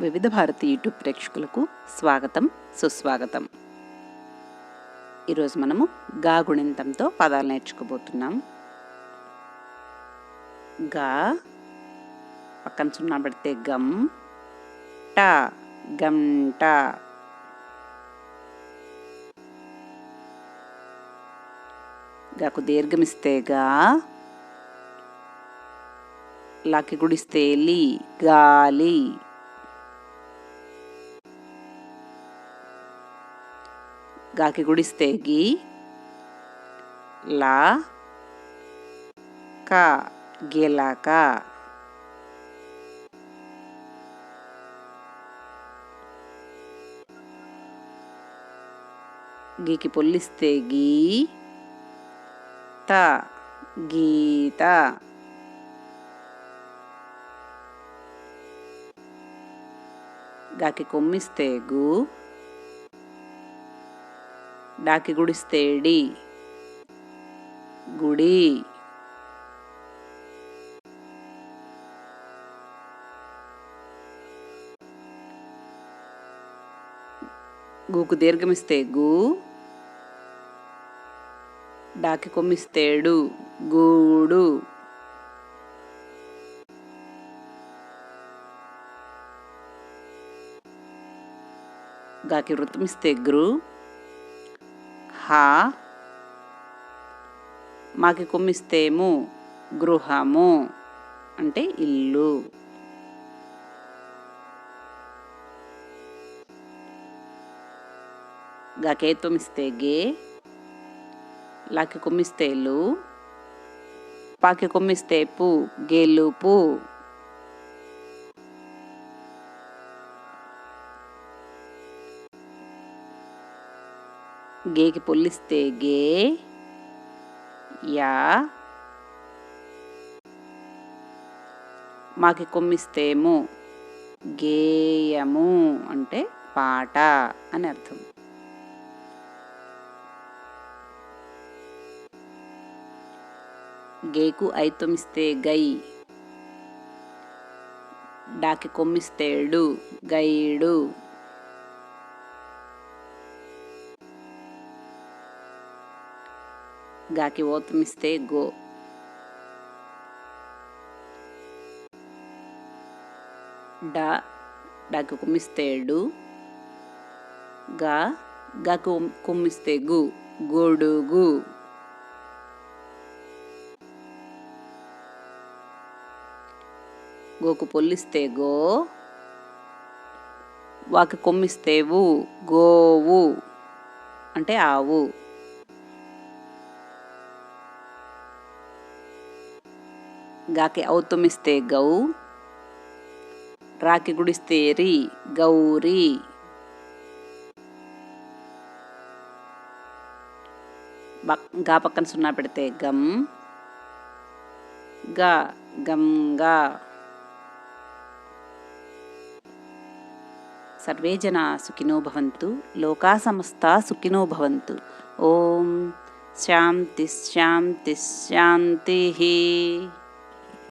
వివిధ భారతి యూట్యూబ్ ప్రేక్షకులకు స్వాగతం సుస్వాగతం. ఈరోజు మనము గా గుణింతంతో పదాలు నేర్చుకోబోతున్నాం. గా పక్కన సున్నా పెడితే గమ్ ట గంట గాకు దీర్ఘమిస్తే గా లాకి గుడిస్తే లీ గాలి గాకి గుడిస్తే గి. లా. క. గిలక గీకి పొల్లిస్తే గీ. త. గీత. గాకి కొమ్మిస్తే గు. డాకి గుడిస్తే డి గుడి. గూకు దీర్ఘమిస్తే గూ. డాకి కొమ్మిస్తేడు. గూడు. గాకి వృత్తమిస్తే గ్రూ. హా మాకి కొమ్మిస్తేము గృహము అంటే ఇల్లు. గకే తుమిస్తే గే లాకి కుమ్మిస్తే లు పాకి కుమ్మిస్తే పు గెలుపు గేకి పొల్లిస్తే గే యా. మాకి కొమ్మిస్తేము గేయము అంటే పాట అని అర్థం. గేకు ఐతమిస్తే గై డాకి కొమ్మిస్తేడు గైడు. గాకి ఓతమిస్తే గో డా డాకి కుమ్మిస్తే డు గా గాకు కుమ్మిస్తే గు గొడుగు గోకు పొల్లిస్తే గో వాకి కొమ్మిస్తేవు గోవు అంటే ఆవు గాకి ఔతుమిస్తే గౌ రాకి గుడిస్తే రి గౌరీ గా పక్కన సున్నా పెడితే గమ్గా గంగా సర్వే జనా సుఖినో భవంతు లోకా సమస్త సుఖినో భవంతు. ఓం శాంతి శాంతి శాంతి.